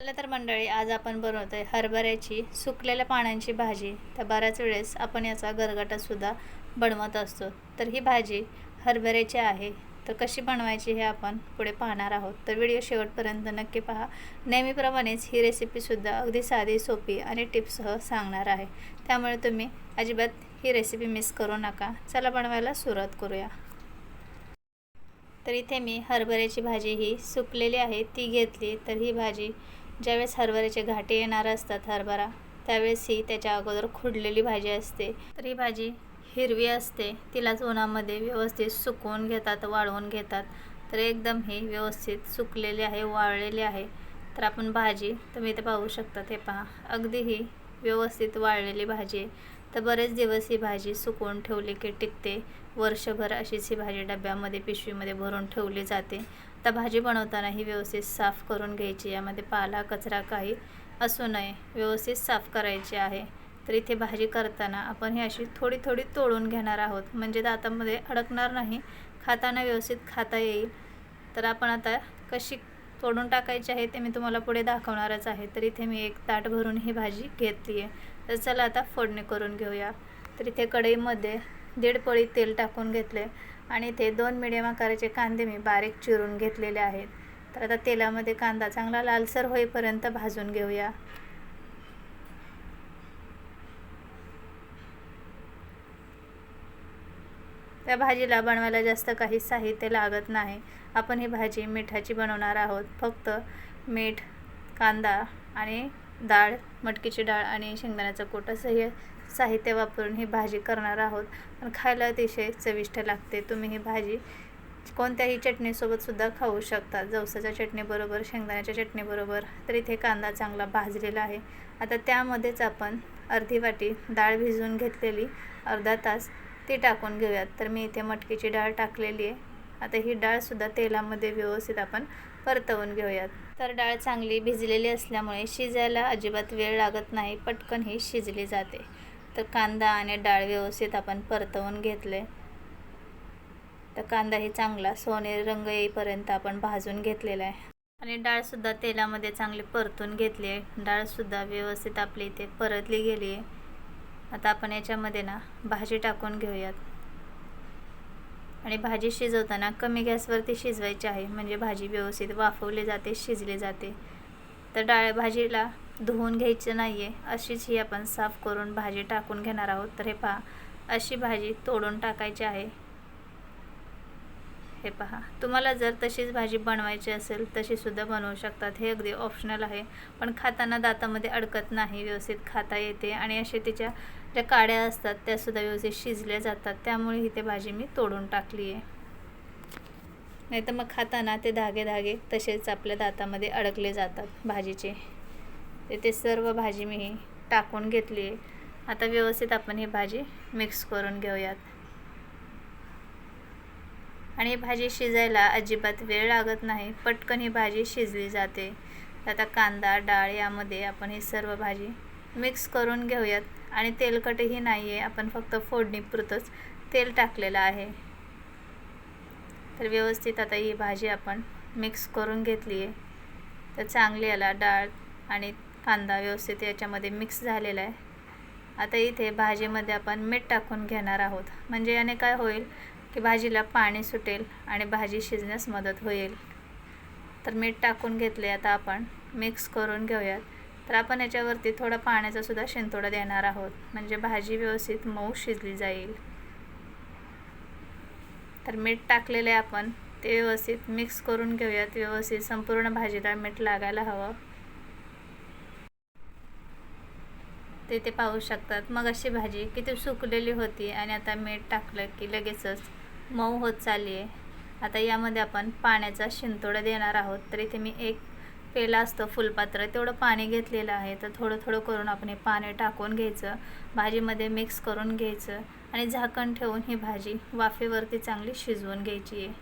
चला तर मंडळी आज आपण बनवतोय हरभऱ्याची सुकलेल्या पानांची भाजी. तर बऱ्याच वेळेस आपण याचा गरगटासुद्धा बनवत असतो. तर ही भाजी हरभऱ्याची आहे. तर कशी बनवायची हे आपण पुढे पाहणार आहोत. तर व्हिडिओ शेवटपर्यंत नक्की पहा. नेहमीप्रमाणेच ही रेसिपीसुद्धा अगदी साधी सोपी आणि टिप्ससह सांगणार आहे. त्यामुळे तुम्ही अजिबात ही रेसिपी मिस करू नका. चला बनवायला सुरुवात करूया. तर इथे मी हरभऱ्याची भाजी ही सुकलेली आहे ती घेतली. तर ही भाजी ज्यावेळेस हरभऱ्याचे घाटे येणार असतात हरभरा त्यावेळेस ही त्याच्या अगोदर खुडलेली भाजी असते. तर ही भाजी हिरवी असते. तिलाच उन्हामध्ये व्यवस्थित सुकवून घेतात वाळवून घेतात. तर एकदम ही व्यवस्थित सुकलेली आहे वाळलेली आहे. तर आपण भाजी तुम्ही इथे पाहू शकता ते पहा. अगदी ही व्यवस्थित वाळलेली भाजी आहे. तर बरेच दिवस ही भाजी सुकवून ठेवली की टिकते. वर्षभर अशीच ही भाजी डब्यामध्ये पिशवीमध्ये भरून ठेवली जाते. आता भाजी बनवताना ही व्यवस्थित साफ करून घ्यायची. यामध्ये पाला कचरा काही असू नये. व्यवस्थित साफ करायची आहे. तर इथे भाजी करताना आपण ही अशी थोडी थोडी तोडून घेणार आहोत. म्हणजे दातामध्ये अडकणार नाही. खाताना व्यवस्थित खाता येईल. तर आपण आता कशी तोडून टाकायची आहे ते मी तुम्हाला पुढे दाखवणारच आहे. तर इथे मी एक ताट भरून ही भाजी घेतली आहे तर चला आता फोडणी करून घेऊया. तर इथे कढईमध्ये दीड पळी तेल टाकून घेतले आणि इथे दोन मिडियम आकाराचे कांदे मी बारीक चिरून घेतलेले आहेत. तर आता तेलामध्ये कांदा चांगला लालसर होईपर्यंत भाजून घेऊया. त्या भाजीला बनवायला जास्त काही साहित्य लागत नाही. आपण ही भाजी मिठाची बनवणार आहोत. फक्त मीठ कांदा आणि डाळ मटकीची डाळ आणि शेंगदाण्याचं कूट असं हे साहित्य वापरून ही भाजी करणार आहोत. पण खायला अतिशय चविष्ट लागते. तुम्ही ही भाजी कोणत्याही चटणीसोबतसुद्धा खाऊ शकता. जवसाच्या चटणीबरोबर शेंगदाण्याच्या चटणीबरोबर तर इथे कांदा चांगला भाजलेला आहे. आता त्यामध्येच आपण अर्धी वाटी डाळ भिजवून घेतलेली अर्धा तास ती टाकून घेऊयात. तर मी इथे मटकीची डाळ टाकलेली आहे. आता ही डाळसुद्धा तेलामध्ये व्यवस्थित आपण परतवून घेऊयात. तर डाळ चांगली भिजलेली असल्यामुळे शिजायला अजिबात वेळ लागत नाही पटकन ही शिजली जाते. तर कांदा आणि डाळ व्यवस्थित आपण परतवून घेतले. तर कांदा ही चांगला सोनेरी रंग येईपर्यंत आपण भाजून घेतलेला आहे. आणि डाळसुद्धा तेलामध्ये चांगली परतून घेतली आहे. डाळसुद्धा व्यवस्थित आपली इथे परतली गेली आहे. आता आपण याच्यामध्ये ना भाजी टाकून घेऊयात. आणि भाजी शिजवताना कमी गॅसवरती शिजवायची आहे. म्हणजे भाजी व्यवस्थित वाफवली जाते शिजली जाते. तर डाळ भाजीला धुवून घ्यायचं नाही आहे अशीच ही आपण साफ करून भाजी टाकून घेणार आहोत. तर हे पहा अशी भाजी तोडून टाकायची आहे. हे पहा. तुम्हाला जर तशीच भाजी बनवायची असेल तशीसुद्धा बनवू शकतात. हे अगदी ऑप्शनल आहे. पण खाताना दातामध्ये अडकत नाही व्यवस्थित खाता येते आणि असे तिच्या ज्या काड्या असतात त्यासुद्धा व्यवस्थित शिजल्या जातात. त्यामुळे ही ते भाजी मी तोडून टाकली आहे नाही तर मग खाताना ते धागे धागे तसेच आपल्या दातामध्ये अडकले जातात भाजीचे. ते ते सर्व भाजी मी ही टाकून घेतली आहे आता व्यवस्थित आपण ही भाजी मिक्स करून घेऊयात. आणि भाजी शिजायला अजिबात वेळ लागत नाही. पटकन ही भाजी शिजली जाते. आता कांदा डाळ यामध्ये आपण ही सर्व भाजी मिक्स करून घेऊयात. आणि तेलकटही नाही आहे आपण फक्त फोडणीपुरतंच तेल टाकलेलं आहे. तर व्यवस्थित आता ही भाजी आपण मिक्स करून घेतली आहे तर चांगली याला डाळ आणि कांदा व्यवस्थित याच्यामध्ये मिक्स झालेला आहे. आता इथे भाजीमध्ये आपण मीठ टाकून घेणार आहोत. म्हणजे याने काय होईल? की भाजीला पाणी सुटेल आणि भाजी शिजण्यास मदत होईल. तर मीठ टाकून घेतले आता आपण. मिक्स करून घेऊयात. तर आपण याच्यावरती थोडा पाण्याचा सुद्धा शिंतोडा देणार आहोत. म्हणजे भाजी व्यवस्थित मऊ शिजली जाईल. तर मीठ टाकलेले आपण. ते व्यवस्थित मिक्स करून घेऊयात. व्यवस्थित संपूर्ण भाजीला मीठ लागायला हवं. ते ते पाहू शकतात. मग अशी भाजी किती सुकलेली होती आणि आता मीठ टाकलं की लगेचच मऊ होत चालली आहे आता यामध्ये आपण पाण्याचा शिंतोडा देणार आहोत. तर इथे मी एक पेला असतं फुलपात्र. तेवढं पाणी घेतलेलं आहे. तर थोडं थोडं करून आपण हे पाणी टाकून घ्यायचं. भाजीमध्ये मिक्स करून घ्यायचं. आणि झाकण ठेवून ही भाजी वाफेवरती चांगली शिजवून घ्यायची आहे.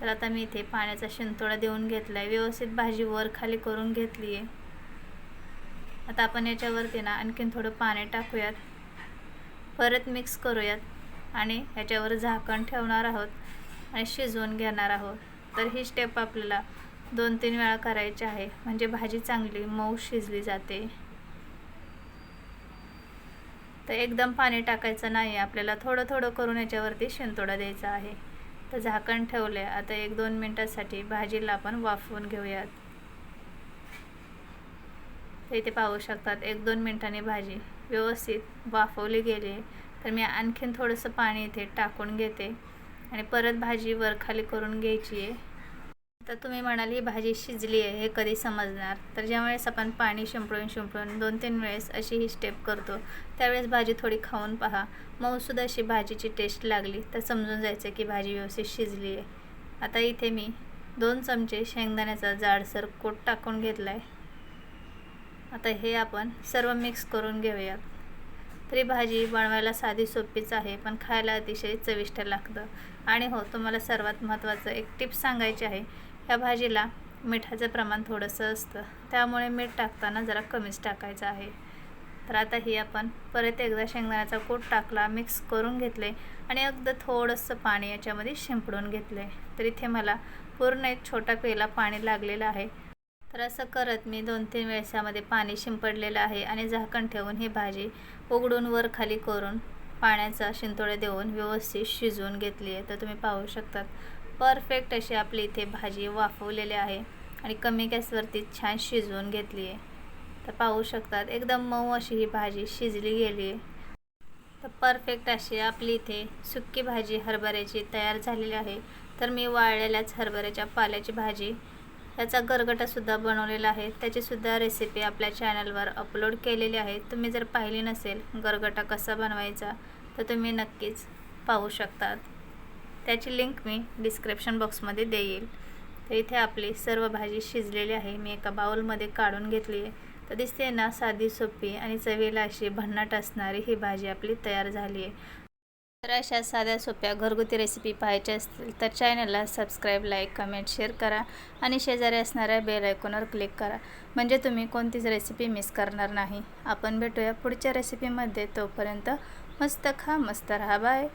तर आता मी इथे पाण्याचा शिंतोडा देऊन घेतला आहे व्यवस्थित भाजी वर खाली करून घेतली आहे. आता आपण याच्यावरती ना आणखीन थोडं पाणी टाकूयात. परत मिक्स करूयात. आणि ह्याच्यावर झाकण ठेवणार आहोत आणि शिजवून घेणार आहोत. तर ही स्टेप आपल्याला दोन तीन वेळा करायची आहे. म्हणजे भाजी चांगली मऊ शिजली जाते. तर एकदम पाणी टाकायचं नाही आपल्याला थोडं थोडं करून याच्यावरती शिंतोडा द्यायचा आहे. तर झाकण ठेवले आता एक दोन मिनटासाठी भाजीला आपण वाफवून घेऊयात. तर इथे पाहू शकतात एक दोन मिनटांनी भाजी व्यवस्थित वाफवली गेली तर मी आणखीन थोडंसं पाणी इथे टाकून घेते. आणि परत भाजी वरखाली करून घ्यायची आहे. तर तुम्ही म्हणाल ही भाजी शिजली आहे हे कधी समजणार? तर ज्यावेळेस आपण पाणी शिंपडून शिंपडून दोन तीन वेळेस अशी ही स्टेप करतो त्यावेळेस भाजी थोडी खाऊन पहा. मऊसुद्धा अशी भाजीची टेस्ट लागली तर समजून जायचं की भाजी व्यवस्थित शिजली आहे. आता इथे मी दोन चमचे शेंगदाण्याचा जाडसर कोट टाकून घेतला आहे आता हे आपण सर्व मिक्स करून घेऊयात. तरी भाजी बनवायला साधी सोपीच आहे पण खायला अतिशय चविष्ट लागतं. आणि हो तुम्हाला सर्वात महत्त्वाचं एक टिप्स सांगायची आहे या भाजीला मिठाचं प्रमाण थोडंसं असतं. त्यामुळे मीठ टाकताना जरा कमीच टाकायचं आहे. तर आता ही आपण परत एकदा शेंगदाण्याचा कूट टाकला मिक्स करून घेतले आणि अगदी थोडंसं पाणी याच्यामध्ये शिंपडून घेतले. तर इथे मला पूर्ण एक छोटा पेला पाणी लागलेलं आहे. तर असं करत मी दोन तीन वेळेसामध्ये पाणी शिंपडलेलं आहे आणि झाकण ठेवून ही भाजी उघडून वर खाली करून पाण्याचा शिंतोडे देऊन व्यवस्थित शिजवून घेतली आहे. तर तुम्ही पाहू शकतात परफेक्ट अशी आपली इथे भाजी वाफवलेली आहे आणि कमी गॅसवरती छान शिजवून घेतली आहे. तर पाहू शकतात एकदम मऊ अशी ही भाजी शिजली गेली आहे. तर परफेक्ट अशी आपली इथे सुक्की भाजी हरभऱ्याची तयार झालेली आहे. तर मी वाळलेल्याच हरभऱ्याच्या पाल्याची भाजी याचा गरगटासुद्धा बनवलेला आहे. त्याचीसुद्धा रेसिपी आपल्या चॅनलवर अपलोड केलेली आहे. तुम्ही जर पाहिली नसेल गरगटा कसा बनवायचा तर तुम्ही नक्कीच पाहू शकतात. त्याची लिंक मी डिस्क्रिप्शन बॉक्समध्ये देईल. तर इथे आपली सर्व भाजी शिजलेली आहे. मी एका बाउलमध्ये काढून घेतली आहे. तर दिसते ना साधी सोपी आणि चवीला अशी भन्नाट असणारी ही भाजी आपली तयार झाली आहे. तर अशा साध्या सोप्या घरगुती रेसिपी पाहायच्या असतील तर चॅनलला सबस्क्राईब लाईक कमेंट शेअर करा आणि शेजारी असणाऱ्या बेल आयकॉनवर क्लिक करा. म्हणजे तुम्ही कोणतीच रेसिपी मिस करणार नाही. आपण भेटूया पुढच्या रेसिपीमध्ये तोपर्यंत मस्त खा मस्त राहा. बाय